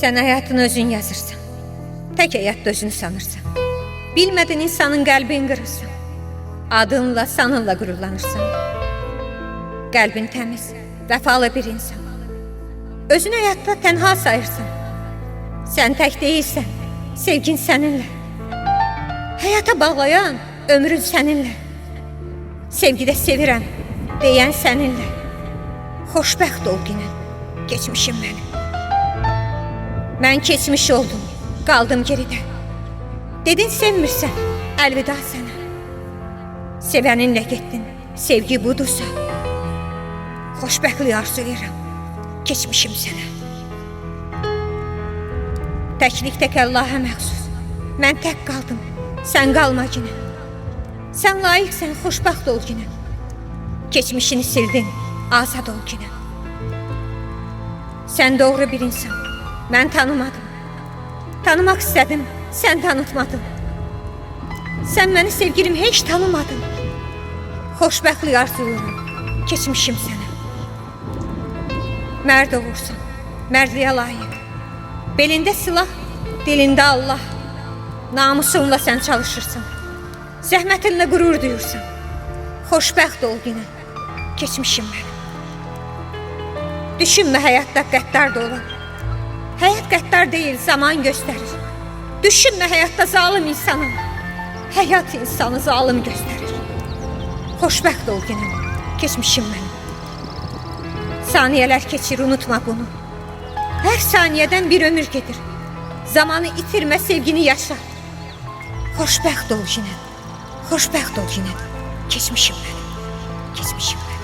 Sen hayatını özün yazırsan. Tek hayatta özünü sanırsan. Bilmedin insanın kalbini kırırsan. Adınla, sanınla gururlanırsan. Kalbin temiz, vefalı bir insan. Özünü hayatta tenha sayırsan. Sen tek değilsen, sevgin seninle. Hayata bağlayan ömrün seninle. Sevgide sevirəm deyən səninlə. Xoşbəxt ol günən, keçmişim mənim. Mən keçmiş oldum, qaldım geridə. Dedin sevmirsən, əlvida sənə. Sevəninlə getdin, sevgi budursa. Xoşbəxtlik arzulayıram, keçmişim sənə. Təklik tək Allah'a məxsus. Mən tək qaldım, sən qalma günə. Sən layiqsən, xoşbəxt ol günə. Keçmişini sildin, azad ol günə. Sən doğru bir insan, mən tanımadım. Tanımaq istədim, sən tanıtmadın. Sən məni sevgilim heç tanımadın. Xoşbəxtlik arzulayıram, keçmişim sənə. Mərd olursan, mərdliyə layiq. Belində silah, dilində Allah. Namusunla sən çalışırsan. Zəhmətinlə qürur duyursan. Xoşbəxt ol günə. Keçmişim mənim. Düşünmə həyatda qəddar da olan. Həyat qəddar deyil, zaman göstərir. Düşünmə həyatda zalım insanım. Həyat insanı zalım göstərir. Xoşbəxt ol günə. Keçmişim mənim. Saniyələr keçir, unutma bunu. Hər saniyədən bir ömür gedir. Zamanı itirmə, sevgini yaşa. Xoşbəxt ol günə. Xoşbəxt ol günə. Keçmişim mənim. Keçmişim.